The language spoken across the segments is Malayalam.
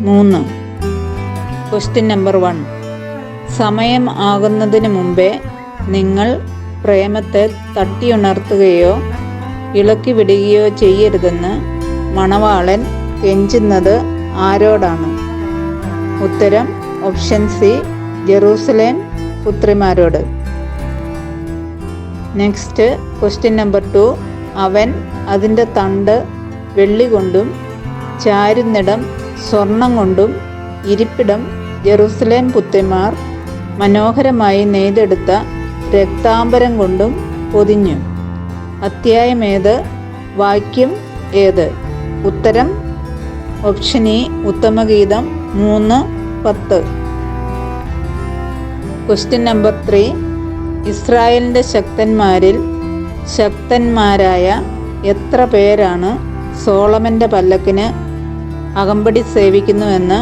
മൂന്ന്. ക്വസ്റ്റ്യൻ നമ്പർ വൺ സമയം ആകുന്നതിന് മുമ്പേ നിങ്ങൾ പ്രേമത്തെ തട്ടിയുണർത്തുകയോ ഇളക്കി വിടുകയോ ചെയ്യരുതെന്ന് മണവാളൻ കെഞ്ചുന്നത് ആരോടാണ്? ഉത്തരം ഓപ്ഷൻ സി ജെറൂസലേം പുത്രിമാരോട്. നെക്സ്റ്റ് ക്വസ്റ്റ്യൻ നമ്പർ ടു അവൻ അതിന്റെ തണ്ട് വെള്ളി കൊണ്ടും ചാരുന്നിടം സ്വർണം കൊണ്ടും ഇരിപ്പിടം ജെറുസലേം പുത്രിമാർ മനോഹരമായി നെയ്തെടുത്ത രക്താംബരം കൊണ്ടും പൊതിഞ്ഞു. അത്യായം ഏത്? വാക്യം ഏത്? ഉത്തരം ഓപ്ഷൻ ഉത്തമഗീതം മൂന്ന് പത്ത്. Question number three. ഇസ്രായേലിന്റെ ശക്തന്മാരിൽ ശക്തന്മാരായ എത്ര പേരാണ് സോളമന്റെ പല്ലക്കിന് അകമ്പടി സേവിക്കുന്നുവെന്ന്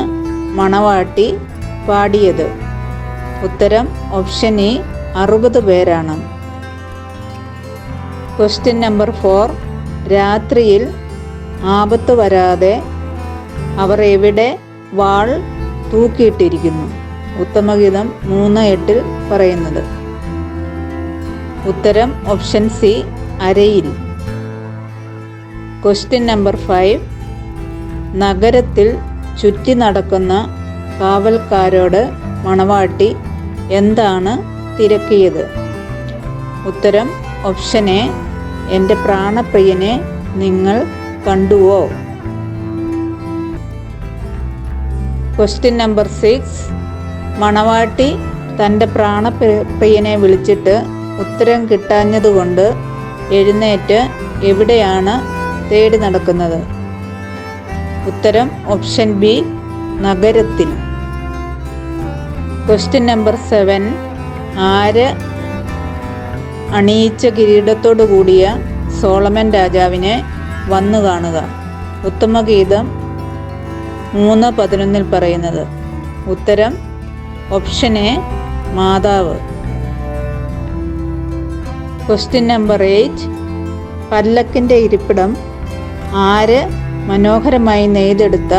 മണവാട്ടി പാടിയത്. ഉത്തരം ഓപ്ഷൻ എ അറുപത് പേരാണ്. ക്വസ്റ്റ്യൻ നമ്പർ ഫോർ രാത്രിയിൽ ആപത്ത് വരാതെ അവർ എവിടെ വാൾ തൂക്കിയിട്ടിരിക്കുന്നു. ഉത്തമഗീതം മൂന്ന് എട്ടിൽ പറയുന്നത്. ഉത്തരം ഓപ്ഷൻ സി അരയിൽ. ക്വസ്റ്റ്യൻ നമ്പർ ഫൈവ് നഗരത്തിൽ ചുറ്റി നടക്കുന്ന കാവൽക്കാരോട് മണവാട്ടി എന്താണ് തിരക്കിയത്? ഉത്തരം ഓപ്ഷൻ എ എന്റെ പ്രാണപ്രിയനെ നിങ്ങൾ കണ്ടുവോ? ക്വസ്റ്റ്യൻ നമ്പർ സിക്സ് മണവാട്ടി തന്റെ പ്രാണപ്രിയനെ വിളിച്ചിട്ട് ഉത്തരം കിട്ടാഞ്ഞതുകൊണ്ട് എഴുന്നേറ്റ് എവിടെയാണ് തേടി നടക്കുന്നത്? ഉത്തരം ഓപ്ഷൻ ബി നഗരത്തിൽ ക്വസ്റ്റ്യൻ നമ്പർ സെവൻ ആര് അണിയിച്ച കിരീടത്തോടു കൂടിയ സോളമൻ രാജാവിനെ വന്നു കാണുക? ഉത്തമഗീതം മൂന്ന് പതിനൊന്നിൽ പറയുന്നത്. ഉത്തരം ഓപ്ഷൻ എ മാതാവ്. ക്വസ്റ്റ്യൻ നമ്പർ എയ്റ്റ് പല്ലക്കിന്റെ ഇരിപ്പിടം ആര് മനോഹരമായി നെയ്തെടുത്ത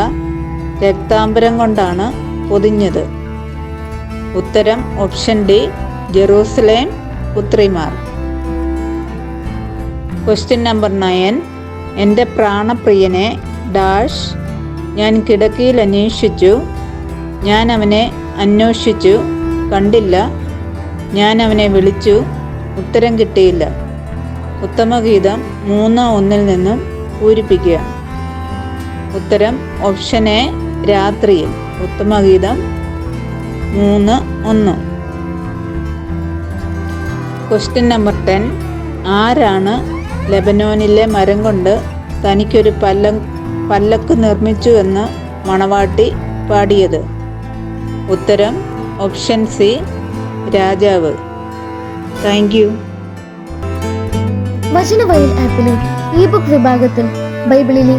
രക്താംബരം കൊണ്ടാണ് പൊതിഞ്ഞത്. ഉത്തരം ഓപ്ഷൻ ഡി ജെറൂസലേം പുത്രിമാർ. ക്വസ്റ്റ്യൻ നമ്പർ നയൻ എന്റെ പ്രാണപ്രിയനെ ഡാഷ് ഞാൻ കിടക്കയിൽ അന്വേഷിച്ചു ഞാൻ അവനെ അന്വേഷിച്ചു കണ്ടില്ല ഞാൻ അവനെ വിളിച്ചു ഉത്തരം കിട്ടിയില്ല. ഉത്തമഗീതം മൂന്ന് ഒന്നിൽ നിന്നും പൂരിപ്പിക്കുക. ഉത്തരം ഓപ്ഷൻ എ രാത്രിയിൽ. ഉത്തമഗീതം മൂന്ന് ഒന്ന്. ക്വസ്റ്റ്യൻ നമ്പർ ടെൻ ആരാണ് ലെബനോനിലെ മരം കൊണ്ട് തനിക്കൊരു പല്ല പല്ലക്ക് നിർമ്മിച്ചു എന്ന് മണവാട്ടി പാടിയത്? ഉത്തരം ഓപ്ഷൻ സി രാജാവ്. താങ്ക് യു വചനവയൽ ആപ്പിലെ ഇ ബുക്ക് വിഭാഗത്തിൽ ബൈബിളിലെ